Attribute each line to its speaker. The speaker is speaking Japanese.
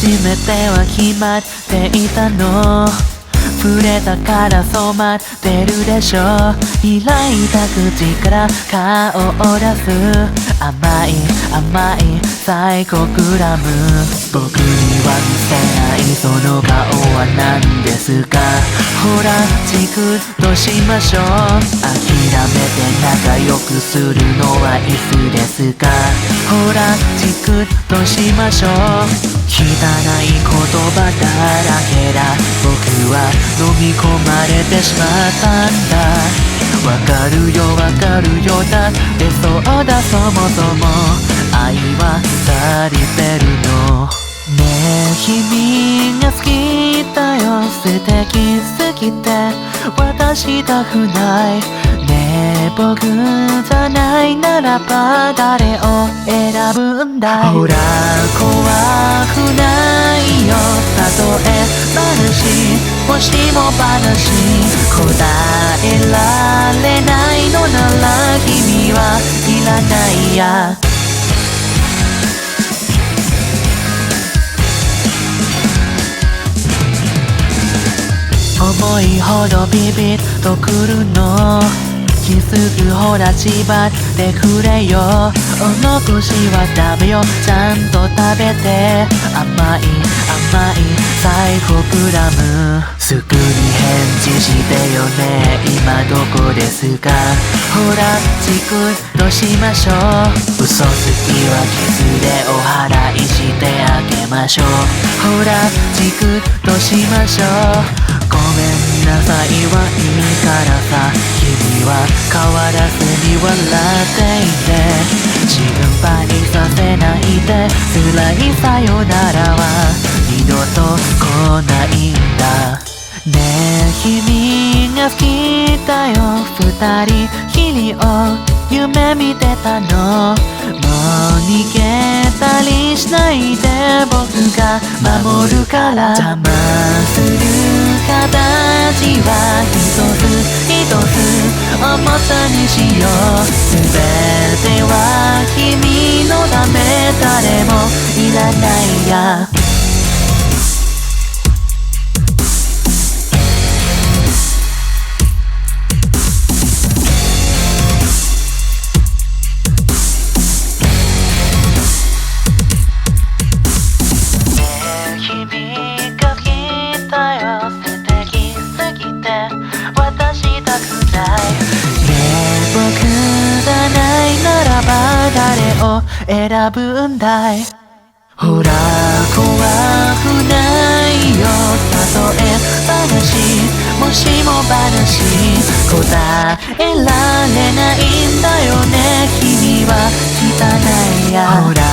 Speaker 1: 初めては決まっていたの。触れたから染まってるでしょ。開いた口から顔を出す。甘い甘いサイコグラム。僕には見せないその顔は何ですか。ほらチクッとしましょう。諦めて仲良くするのはいつですか。ほらチックとしましょう。汚い言葉だらけだ。僕は飲み込まれてしまったんだ。わかるよわかるよ。だってそうだそもそも。愛は足りてるの。ねえ君が好きだよ。素敵すぎて。渡したくない。ねえ僕じゃないならば誰を選ぶんだほら怖くないよ。たとえ話もしも話答えられないのなら君はいらないや。思いほどビビッとくるの。気づくほら縛ってくれよ。お残しはダメよちゃんと食べて。甘い甘いサイコグラム。すぐに返事してよね。今どこですか？ほらチクッとしましょう。嘘つきは傷でお祓いしてあげましょう。ほらチクッとしましょう。ごめんなさいはいいからさ。は変わらずに笑っていて心配させないで辛いさよならは二度と来ないんだ。ねえ君が好きだよ。二人きりを夢見てたの。もう逃げたりしないで僕が守るから。つおもちゃにしよう。全ては君のため。誰もいらないや。を選ぶんだい？ほら怖くないよ。たとえ話もしも話答えられないんだよね。君は汚いや。ほら